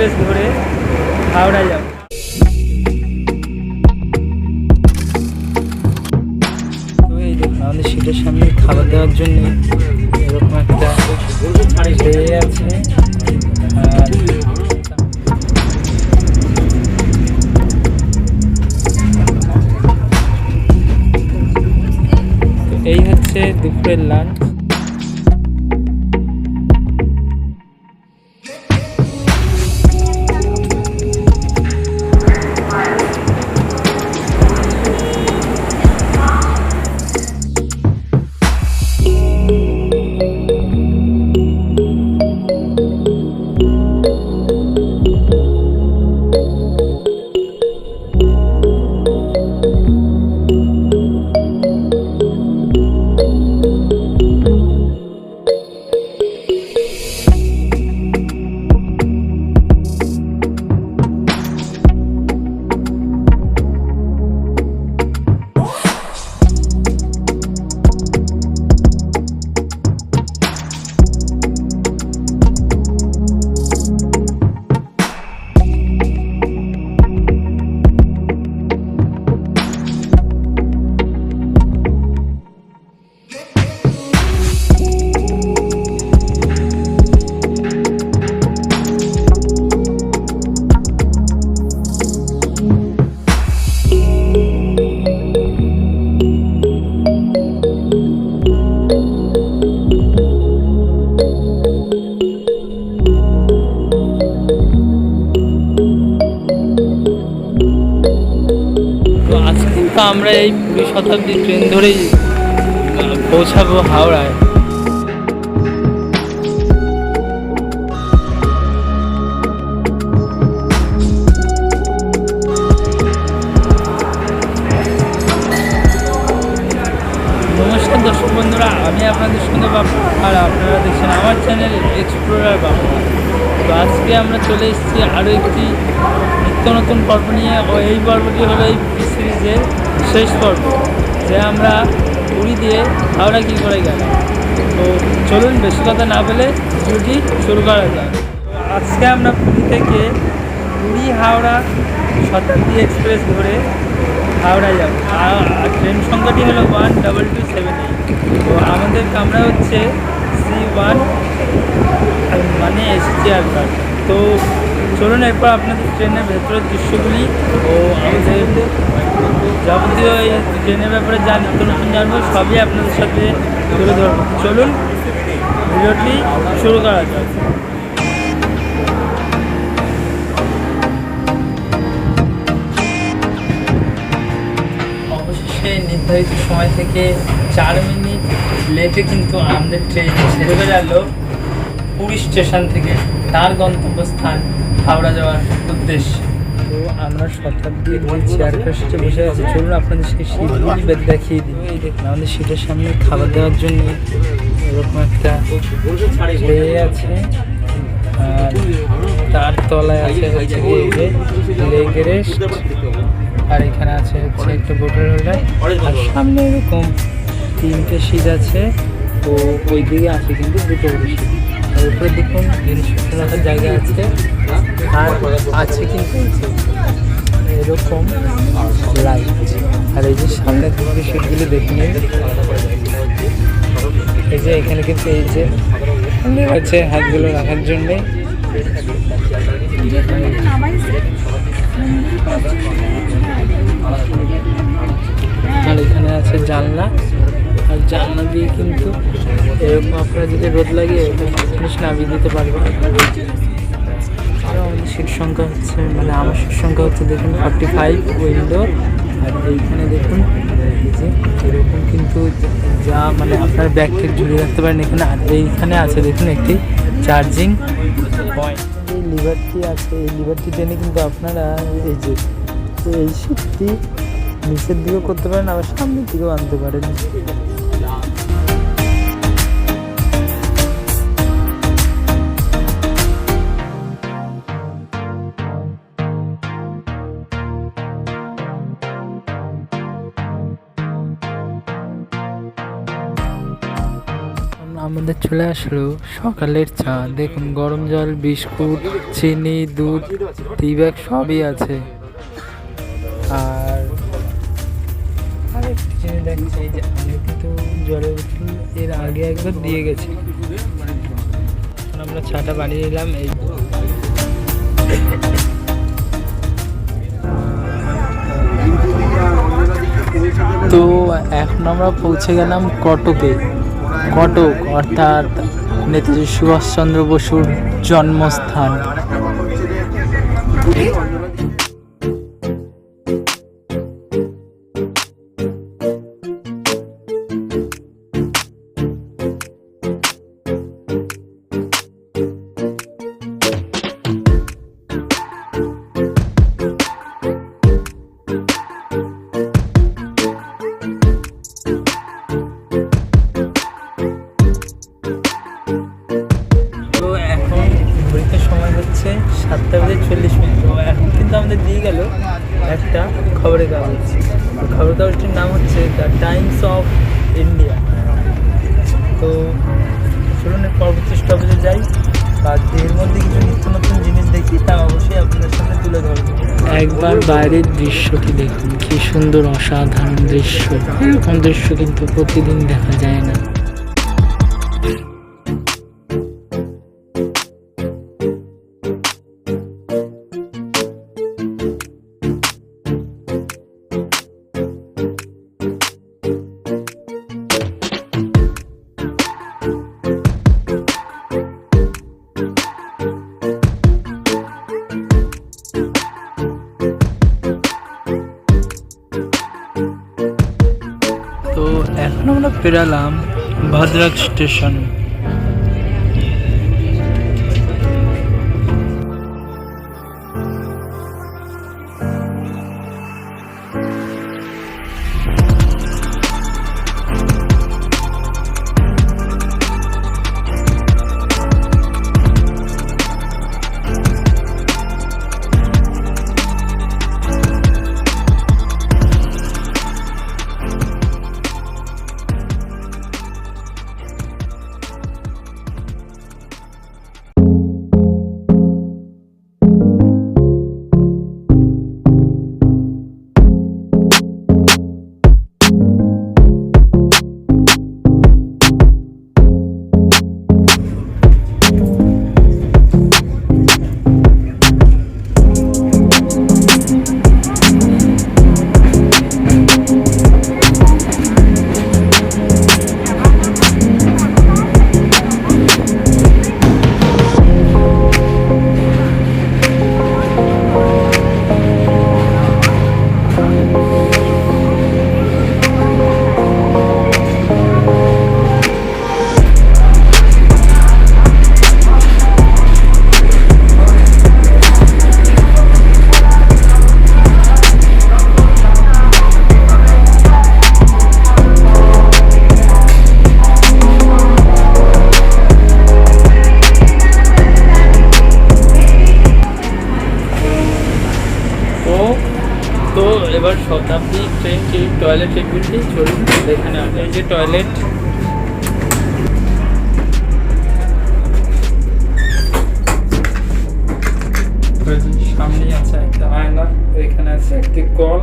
Express ধরে হাওড়া যাব। আমাদের সিটের সামনে খাবার দেওয়ার জন্য এরকম একটা আছে। আমরা এই পুরী শতাব্দী ট্রেন ধরেই পৌঁছাবো হাওড়ায়। নমস্কার দর্শক বন্ধুরা, আমি আপনাদের সঙ্গে বাবু আর আপনারা দেখছেন আমার চ্যানেল এক্সপ্লোরার বাবু। তো আজকে আমরা চলে এসেছি আরও একটি নিত্য নতুন পর্ব নিয়ে, ও এই পর্বটি হলো এই সিরিজের শেষ পর্ব, যে আমরা পুরী দিয়ে হাওড়া কী করে গেলাম। তো চলুন, বেশি কথা না বলে ভিডিওটি শুরু করা যাক। আজকে আমরা পুরী থেকে পুরী হাওড়া শতাব্দী এক্সপ্রেস ধরে হাওড়া যাব। আর ট্রেন সংখ্যাটি হলো ওয়ান ডাবল টু সেভেন তো আমাদের কামরা হচ্ছে সি ওয়ান মানে এসি চেয়ার কার্ড তো চলুন এরপর আপনাদের ট্রেনের ভেতরের দৃশ্যগুলি ও আমাদের যাবতীয় এই ট্রেনের ব্যাপারে যা নিত্য নতুন জানব, সবই আপনাদের সাথে তুলে ধরবো। চলুন, ভিডিওটি শুরু করা যাক। অবশেষে নির্ধারিত সময় থেকে চার মিনিট লেটে কিন্তু আমাদের ট্রেন ছেড়ে গেল। পুরী স্টেশন থেকে তার গন্তব্যস্থান হাওড়া যাওয়ার উদ্দেশ্যে। আমরা আছি। চলুন আপনাদের সেই বেদ সামনে খাবার দেওয়ার জন্য এরকম একটা আছে। আর তার তলায় আছে আর এখানে আছে হচ্ছে একটা বোটের আর সামনে এরকম তিনটে সিট আছে। তো ওই দিকে আছে কিন্তু দুটো আর উপরে দেখুন জিনিসপত্র রাখার জায়গা আছে। আর আছে কিন্তু এরকম লাইট আর এই যে সামনে থেকে সিটগুলো দেখে নিন এই যে এখানে কিন্তু এই যে আছে হাতগুলো রাখার জন্যে। আর এখানে আছে জানলা। আর জানলা দিয়ে কিন্তু এরকম আপনারা যদি রোদ লাগে নামিয়ে দিতে পারবেন আর আমাদের সিট সংখ্যা হচ্ছে মানে আমার সিট সংখ্যা হচ্ছে দেখুন ফর্টি ফাইভ উইন্ডো আর এইখানে দেখুন যে এরকম কিন্তু যা মানে আপনার ব্যাগ ঠিক ঝুলিয়ে রাখতে পারেন এখানে। আর এইখানে আছে দেখুন একটি চার্জিং পয়েন্ট এই লিভারটি আছে, এই লিভারটি টেনে কিন্তু আপনারা এই যে, এই সিটটি নিচের দিকেও করতে পারেন, আবার সামনের দিকেও আনতে পারেন। আমাদের চলে আসলো সকালের চা। দেখুন, গরম জল, বিস্কুট, চিনি, দুধ টি ব্যাগ সবই আছে। আর আরেকটা জিনিস দেখছি যে আমি জলের বোতল এর আগে একবার দিয়ে গেছি। আমরা চাটা বানিয়ে নিলাম, এই তো এখন আমরা পৌঁছে গেলাম কটকে। কটক অর্থাৎ নেতাজি সুভাষচন্দ্র বসুর জন্মস্থান। একবার বাইরের দৃশ্যটি দেখুন। কি সুন্দর, অসাধারণ দৃশ্য। এরকম দৃশ্য কিন্তু প্রতিদিন দেখা যায় না। পেরালাম ভদ্রাক স্টেশন। শতাব্দী ট্রেনটি টয়লেট এগুলি চলুন এখানে আছে এই যে টয়লেট। সামনে আছে একটা আয়না এখানে আছে একটি কল।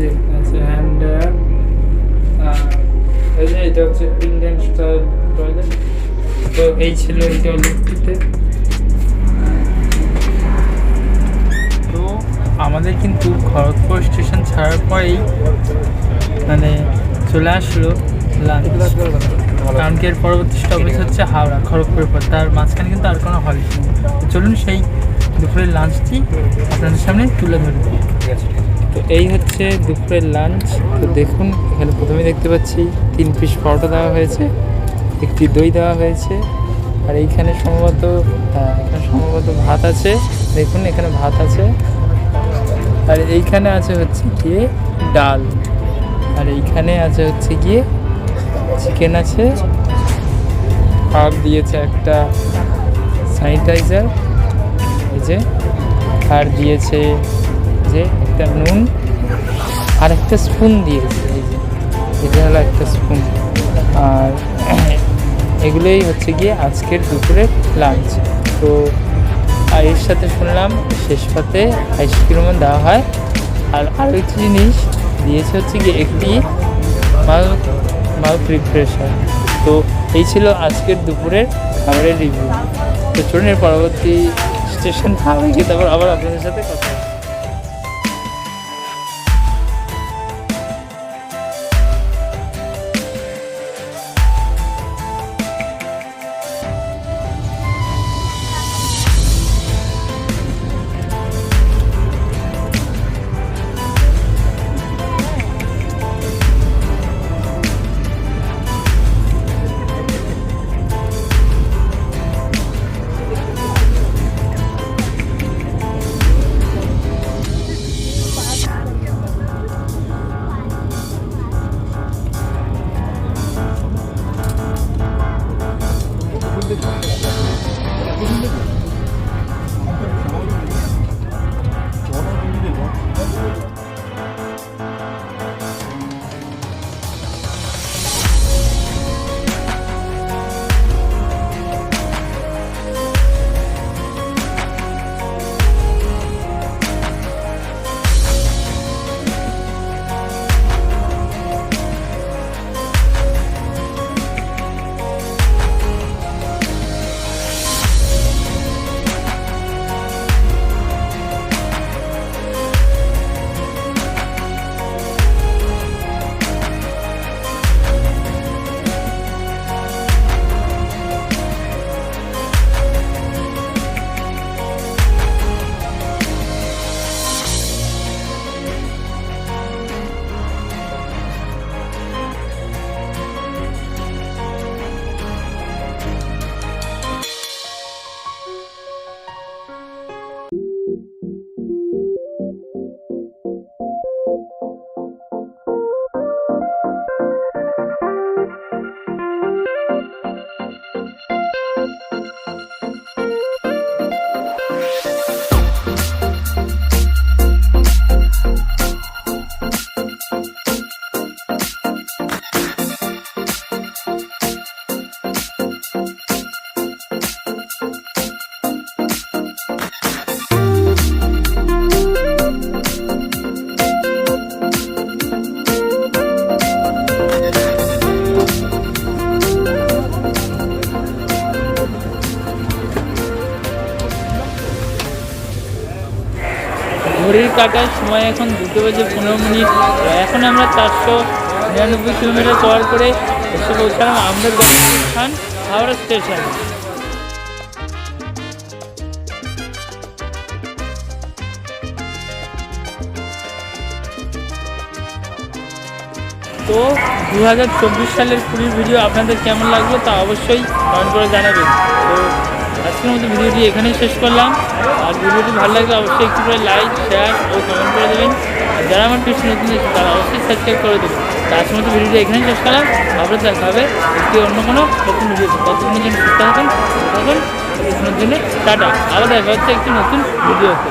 যে আছে হ্যান্ড এই যে এটা হচ্ছে ইন্ডিয়ান স্টাইল টয়লেট। তো এই ছিল এই টয়লেটটিতে। আমাদের কিন্তু খড়গপুর স্টেশন ছাড়ার পরেই মানে চলে আসলো লাঞ্চ কারণ কি এর পরবর্তী স্টপেজ হচ্ছে হাওড়া খড়গপুরের পর তার মাঝখানে কিন্তু আর কোনো নেই। চলুন সেই দুপুরের লাঞ্চটি আপনাদের সামনে তুলে ধরব তো এই হচ্ছে দুপুরের লাঞ্চ তো দেখুন এখানে প্রথমে দেখতে পাচ্ছি তিন পিস পরোটা দেওয়া হয়েছে একটি দই দেওয়া হয়েছে আর এইখানে সম্ভবত হ্যাঁ এখানে সম্ভবত ভাত আছে। দেখুন এখানে ভাত আছে। আর এইখানে আছে হচ্ছে গিয়ে ডাল। আর এইখানে আছে হচ্ছে গিয়ে চিকেন আছে। আর দিয়েছে একটা স্যানিটাইজার এই যে আর দিয়েছে যে একটা নুন আর একটা স্পুন দিয়েছে, এই যে। এটা হলো একটা স্পুন আর এগুলোই হচ্ছে গিয়ে আজকের দুপুরের লাঞ্চ তো আর এর সাথে শুনলাম, শেষ পাতে আইসক্রিমও দেওয়া হয়। আর আরও একটি জিনিস দিয়েছে হচ্ছে গিয়ে একটি মাল মাল প্রিপারেশন তো এই ছিল আজকের দুপুরের খাবারের রিভিউ তো চলুন এর পরবর্তী স্টেশন গিয়ে তারপর আবার আপনাদের সাথে কথা কাটার সময় এখন দুটো বেজে পনেরো মিনিট। এখন আমরা চারশো নিরানব্বই কিলোমিটার কভার করে এসে পৌঁছালাম আমাদের স্থান হাওড়া স্টেশন। তো দু হাজার চব্বিশ সালের পুরীর ভিডিও আপনাদের কেমন লাগল তা অবশ্যই কমেন্ট করে জানাবেন। তো আজকের মতো ভিডিওটি এখানেই শেষ করলাম। আর ভিডিওটি ভালো লাগলে অবশ্যই একটু করে লাইক শেয়ার ও কমেন্ট করে দেবেন। আর যারা আমার পেছনে নতুন তারা অবশ্যই সাবস্ক্রাইব করে দেবেন। তো আজকের মতো ভিডিওটি এখানেই শেষ করলাম। আবার দেখা হবে একটি অন্য কোনো নতুন ভিডিও ততক্ষণের জন্য সুস্থ থাকুন থাকুন জন্য টাটা। আবার দেখা হচ্ছে একটি নতুন ভিডিওতে।